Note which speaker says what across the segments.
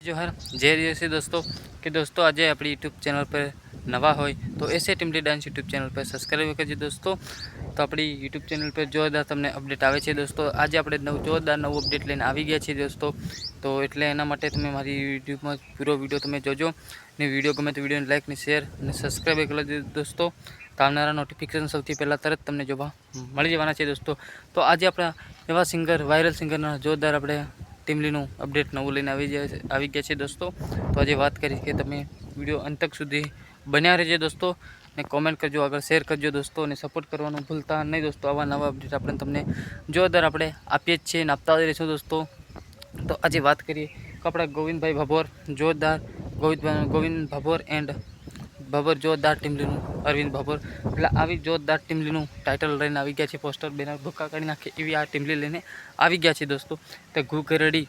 Speaker 1: જોહર, જય દિવસે દોસ્તો. કે દોસ્તો, આજે આપણી યુટ્યુબ ચેનલ પર નવા હોય તો એસે ટીમલી ડાન્સ યુટ્યુબ ચેનલ પર સબસ્ક્રાઈબ કરજો દોસ્તો. તો આપણી યુટ્યુબ ચેનલ પર જોરદાર તમને અપડેટ આવે છે દોસ્તો. આજે આપણે નવ, જોરદાર નવું અપડેટ લઈને આવી ગયા છીએ દોસ્તો. તો એટલે એના માટે તમે મારી યુટ્યુબમાં પૂરો વીડિયો તમે જોજો. ને વીડિયો ગમે તો વિડીયોને લાઇક ને શેર અને સબસ્ક્રાઈબ કરી દોસ્તો. તો આવનારા નોટિફિકેશન સૌથી પહેલાં તરત તમને જોવા મળી જવાના છે દોસ્તો. તો આજે આપણા એવા સિંગર વાયરલ સિંગરના જોરદાર આપણે ટીમલીનું અપડેટ નવું લઈને આવી ગયા આવી ગયા છે દોસ્તો. તો આજે વાત કરી કે તમે વીડિયો અંતક સુધી બન્યા રહેજો દોસ્તો ને કોમેન્ટ કરજો, આગળ શેર કરજો દોસ્તો અને સપોર્ટ કરવાનું ભૂલતા નહીં દોસ્તો. આવા નવા અપડેટ આપણે તમને જોરદાર આપણે આપીએ જ છીએ અને આપતા રહીશું દોસ્તો. તો આજે વાત કરીએ કપડા ગોવિંદભાઈ ભાભોર, જોરદાર ગોવિંદ ગોવિંદ ભાભોર એન્ડ ભાભોર, જોરદાર ટીમલીનું અરવિંદ ભાભોર. એટલે આવી જોરદાર ટીમલીનું ટાઇટલ લઈને આવી ગયા છે પોસ્ટર બેનર ભૂકા કાઢી નાખે એવી આ ટીમલી લઈને આવી ગયા છે દોસ્તો. તો ઘુઘરડી,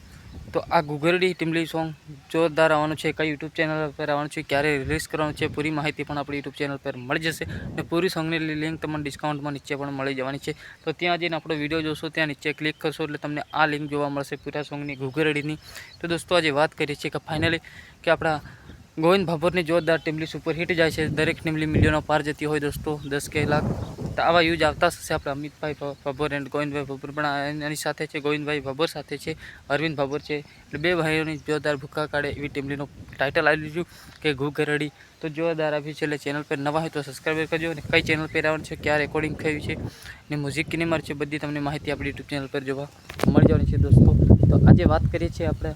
Speaker 1: તો આ ઘુઘરડી ટીમલી સોંગ જોરદાર આવવાનું છે, કઈ યુટ્યુબ ચેનલ પર આવવાનું છે, ક્યારે રિલીઝ કરવાનું છે, પૂરી માહિતી પણ આપણી યુટ્યુબ ચેનલ પર મળી જશે. અને પૂરી સોંગની લિંક તમને ડિસ્કાઉન્ટમાં નીચે પણ મળી જવાની છે. તો ત્યાં જઈને આપણો વીડિયો જોશો, ત્યાં નીચે ક્લિક કરશો, એટલે તમને આ લિંક જોવા મળશે પૂરા સોંગની ઘુઘરડીની. તો દોસ્તો આજે વાત કરીએ છીએ કે ફાઇનલી કે આપણા ગોવિંદ ભાભોરની જોરદાર ટીમલી સુપર હિટ જાય છે. દરેક ટીમલી મિલિયનો પાર જતી હોય દોસ્તો, દસ કે લાખ. તો આવા યુઝ આવતા હશે આપણે અમિતભાઈ ભાભોર એન્ડ ગોવિંદભાઈ ભાભોર. પણ એની સાથે છે, ગોવિંદભાઈ ભાભોર સાથે છે, અરવિંદ ભાભોર છે. એટલે બે ભાઈઓની જોરદાર ભૂખા કાઢે એવી ટીમલીનું ટાઇટલ આવી લીધું કે ઘૂઘરડી તો જોરદાર આવ્યું છે એટલે ચેનલ પર નવા હોય તો સબસ્ક્રાઈબ કરજો અને કઈ ચેનલ પર આવવાનું છે, ક્યાં રેકોર્ડિંગ થયું છે ને મ્યુઝિક કિની માર છે બધી તમને માહિતી આપણી યુટ્યુબ ચેનલ પર જોવા મળી જવાની છે દોસ્તો. તો આજે વાત કરીએ છીએ આપણે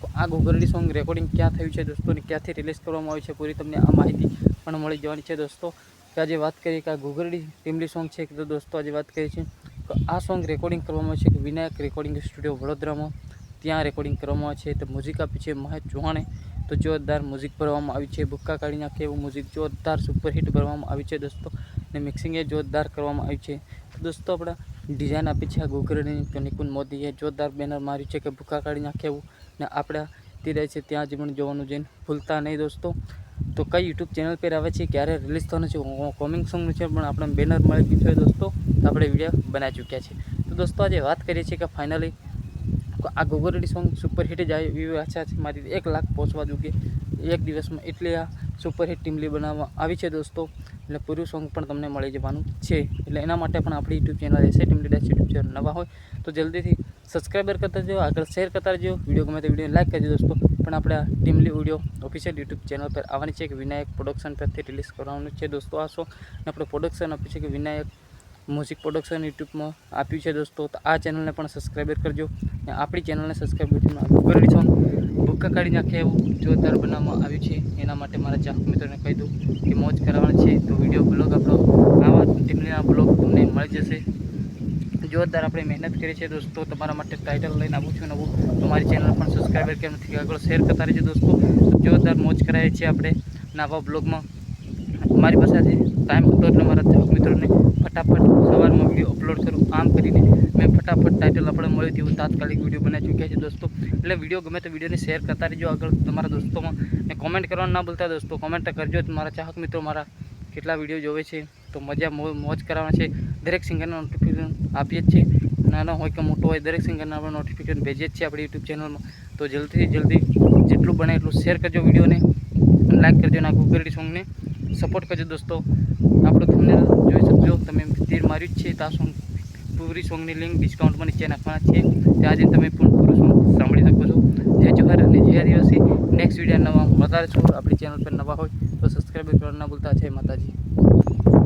Speaker 1: આ ગુગરડી સોંગ રેકોર્ડિંગ ક્યાં થયું છે દોસ્તો અને ક્યાંથી રિલીઝ કરવામાં આવ્યું છે પૂરી તમને આ માહિતી પણ મળી જવાની છે દોસ્તો. કે આજે વાત કરીએ કે આ ગુગરડી ટીમલી સોંગ છે તો દોસ્તો આજે વાત કરીએ છીએ તો આ સોંગ રેકોર્ડિંગ કરવામાં આવ્યું છે કે વિનાયક રેકોર્ડિંગ સ્ટુડિયો વડોદરામાં. ત્યાં રેકોર્ડિંગ કરવામાં આવે છે, તો મ્યુઝિક આપી છે મહેશ ચૌહાણે. તો જોરદાર મ્યુઝિક ભરવામાં આવ્યું છે ભૂક્કા કાઢી નાખે એવું મ્યુઝિક જોરદાર સુપરહિટ ભરવામાં આવ્યું છે દોસ્તો. અને મિક્સિંગે જોરદાર કરવામાં આવ્યું છે. દોસ્તો આપણા ડિઝાઇન આપી છે આ ગુગરડીની, તો નિકુંજ મોદીએ જોરદાર બેનર માર્યું છે કે ભૂક્કા કાઢી નાખે એવું ને આપણે તે રહે છે ત્યાં જ પણ જોવાનું જઈને ભૂલતા નહીં દોસ્તો. તો કઈ યુટ્યુબ ચેનલ પર આવે છે, ક્યારે રિલીઝ થવાનું છે કોમિંગ સોંગનું છે, પણ આપણે બેનર મળી ગયું છે દોસ્તો. તો આપણે વીડિયો બનાવી ચૂક્યા છે. તો દોસ્તો આજે વાત કરીએ છીએ કે ફાઇનલી આ ગોગરડી સોંગ સુપરહિટ આવી એવી આશા છે. મારી એક લાખ પહોંચવા જોઈએ એક દિવસમાં. એટલે આ સુપરહિટ ટીમલી બનાવવામાં આવી છે દોસ્તો. એટલે પૂરું સોંગ પણ તમને મળી જવાનું છે. એટલે એના માટે પણ આપણી યુટ્યુબ ચેનલ રહેશે ટીમલી ડેશ યુટ્યુબ ચેનલ નવા હોય તો જલ્દીથી સબસ્ક્રાઈબર કરતા જજો, આગળ શેર કરતા રહેજો. વીડિયો ગમે તો વીડિયો લાઈક કરજો દોસ્તો. પણ આપણે Timli video official YouTube channel પર આવવાની છે કે વિનાયક પ્રોડક્શન પરથી રિલીઝ કરવાનું છે દોસ્તો આ શો અને આપણે પ્રોડક્શન છે કે વિનાયક મ્યુઝિક પ્રોડક્શન યુટ્યુબમાં આપ્યું છે દોસ્તો, તો આ ચેનલને પણ સબસ્ક્રાઈબર કરજો અને આપણી ચેનલને સબસ્ક્રાઈબ બટનમાં ગરડી સોંગ ભૂક્કા કાઢી નાખે એવું જોરદાર બનાવવામાં આવ્યું છે. એના માટે મારા ચાહક મિત્રોને કહી દઉં કે મોજ કરાવવાની છે. તો વીડિયો બ્લોગ આપણો આવા ટીમના બ્લોગ તમને મળી જશે. જોરદાર આપણે મહેનત કરી છે દોસ્તો, તમારા માટે ટાઇટલ લઈને આવું છું નવું, તો મારી ચેનલ પણ સબસ્ક્રાઈબર કેમ નથી, આગળ શેર કરતા રહેજો દોસ્તો. જોરદાર મોજ કરાવીએ છીએ આપણે નવા બ્લોગમાં મારી પાસે ટાઈમ હતો એટલે મારા ચાહક મિત્રોને ફટાફટ સવારમાં વીડિયો અપલોડ કરું, આમ કરીને મેં ફટાફટ ટાઇટલ આપણે મળ્યું તેવું તાત્કાલિક વીડિયો બનાવી ચૂક્યા છે દોસ્તો. એટલે વીડિયો ગમે તો વિડીયોને શેર કરતા રહેજો આગળ તમારા દોસ્તોમાં. ને કોમેન્ટ કરવાનું ના ભૂલતા દોસ્તો કોમેન્ટ કરજો મારા ચાહક મિત્રો મારા કેટલા વીડિયો જોવે છે, તો મજા મોજ કરાવવાના છે. દરેક સિંગરને નોટિફિકેશન આપીએ જ છે નાનો હોય કે મોટો હોય, દરેક સિંગરને આપણે નોટિફિકેશન ભેજીએ જ છીએ આપણી યુટ્યુબ ચેનલમાં તો જલ્દીથી જલ્દી જેટલું બને એટલું શેર કરજો વિડીયોને લાઈક કરજો ના ગુગલડી સોંગને સપોર્ટ કરજો દોસ્તો. આપણો તમને જોઈ શકજો, તમે તીર માર્યું જ છે, તો આ સોંગ પૂરી સોંગની લિંક ડિસ્કાઉન્ટમાં નીચે નાખવાના છે. ત્યાં જઈને તમે પણ પૂરું સોંગ સાંભળી શકો છો. જય જોહર અને જય આદિવાસી. નેક્સ્ટ વીડિયો નવા મળતા છો આપણી ચેનલ પર નવા હોય, તો સબસ્ક્રાઈબ કરવા ના ભૂલતા. છે માતાજી.